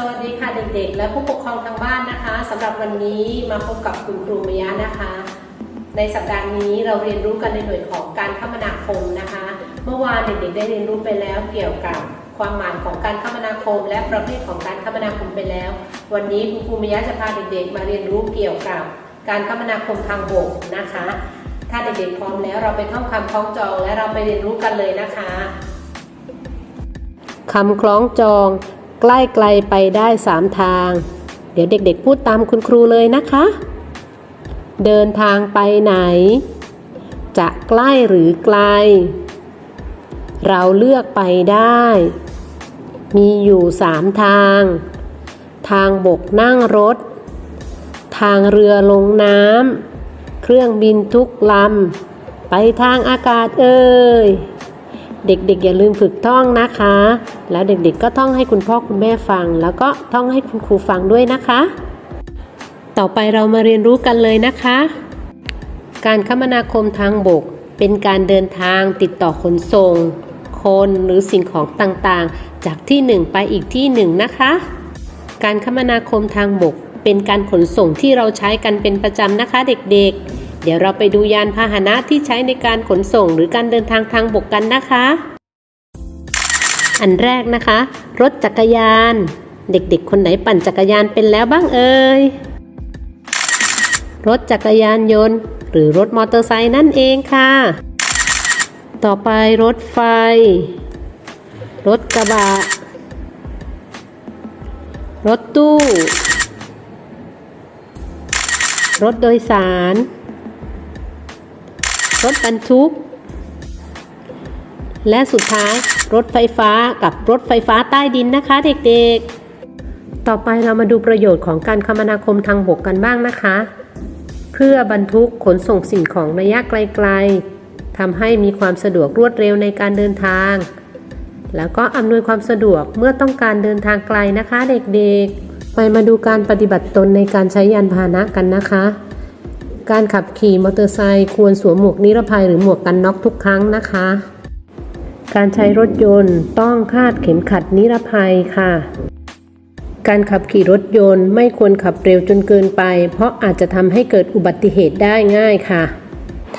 สวัสดีค่ะเด็กๆ และผู้ปกครองทางบ้านนะคะสำหรับวันนี้มาพบกับคุณครูมยะนะคะ ในสัปดาห์นี้เราเรียนรู้กันในหน่วยของการคมนาคมนะคะ เมื่อวานเด็กๆได้เรียนรู้ไปแล้วเกี่ยวกับความหมายของการคมนาคม และประเภทของการคมนาคมไปแล้ว วันนี้คุณครูมยะจะพาเด็กๆ มาเรียนรู้เกี่ยวกับการคมนาคมทางบกนะคะ ถ้าเด็กๆพร้อมแล้วเราไปท่องคำคล้องจองและเราไปเรียนรู้กันเลยนะคะคำคล้องจอง ใกล้ไกลไปได้สามทาง เดี๋ยวเด็กๆพูดตามคุณครูเลยนะคะ เดินทางไปไหน จะใกล้หรือไกล เราเลือกไปได้ มีอยู่สามทาง ทางบกนั่งรถ ทางเรือลงน้ำเครื่องบินทุกลำ ไปทางอากาศเอ่ย เด็กๆ อย่าลืมฝึกท่องนะคะ แล้วเด็กๆ ก็ท่องให้คุณพ่อคุณแม่ฟัง แล้วก็ท่องให้คุณครูฟังด้วยนะคะ ต่อไปเรามาเรียนรู้กันเลยนะคะ การคมนาคมทางบก เป็นการเดินทางติดต่อขนส่ง คนหรือสิ่งของต่างๆ จากที่หนึ่งไปอีกที่หนึ่งนะคะ การคมนาคมทางบก เป็นการขนส่งที่เราใช้กันเป็นประจำนะคะเด็กๆ ดี๋ยวเราไปดูยานพาหนะที่ใช้ในการขนส่งหรือการเดินทางทางบกกันนะคะ อันแรกนะคะ รถจักรยาน เด็กๆ คนไหนปั่นจักรยานเป็นแล้วบ้างเอ่ย รถจักรยานยนต์ หรือรถมอเตอร์ไซค์นั่นเองค่ะ ต่อไปรถไฟ รถกระบะ รถตู้ รถโดยสาร รถบรรทุก และสุดท้ายรถไฟฟ้ากับรถไฟฟ้าใต้ดินนะคะ เด็กๆ ต่อไปเรามาดูประโยชน์ของการคมนาคมทางบกกันบ้างนะคะ เพื่อบรรทุกขนส่งสิ่งของระยะไกลๆทำให้มีความสะดวกรวดเร็วในการเดินทาง แล้วก็อำนวยความสะดวกเมื่อต้องการเดินทางไกลนะคะ เด็กๆ ไปมาดูการปฏิบัติตนในการใช้ยานพาหนะกันนะคะ การขับขี่มอเตอร์ไซค์ควรสวมหมวกนิรภัยหรือหมวกกันน็อกทุกครั้งนะคะ การใช้รถยนต์ต้องคาดเข็มขัดนิรภัยค่ะ การขับขี่รถยนต์ไม่ควรขับเร็วจนเกินไป เพราะอาจจะทำให้เกิดอุบัติเหตุได้ง่ายค่ะ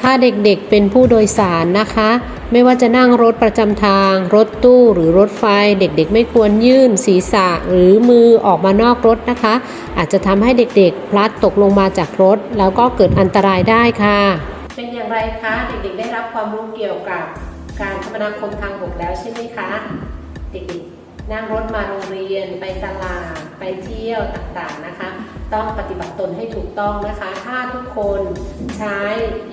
ถ้าเด็กๆเป็นผู้โดยสารนะคะ ไม่ว่าจะนั่งรถประจำทาง รถตู้หรือรถไฟ เด็กๆ ไม่ควรยื่นศีรษะหรือมือออกมานอกรถนะคะ อาจจะทำให้เด็กๆ พลัดตกลงมาจากรถ แล้วก็เกิดอันตรายได้ค่ะ เป็นอย่างไรคะเด็กๆ ได้รับความรู้เกี่ยวกับการคมนาคมทางบกแล้วใช่ไหมคะ เด็กๆ นั่งรถมาโรงเรียนไปตลาด ไปเที่ยวต่างๆนะคะ ต้องปฏิบัติตนให้ถูกต้องนะคะ ถ้าทุกคนใช้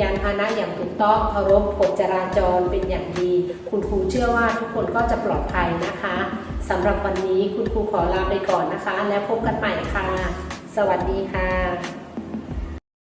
ยานพาหนะอย่างถูกต้องเคารพกฎจราจรเป็นอย่างดี คุณครูเชื่อว่าทุกคนก็จะปลอดภัยนะคะสำหรับวันนี้คุณครูขอลาไปก่อนนะคะ แล้วพบกันใหม่ค่ะ สวัสดีค่ะ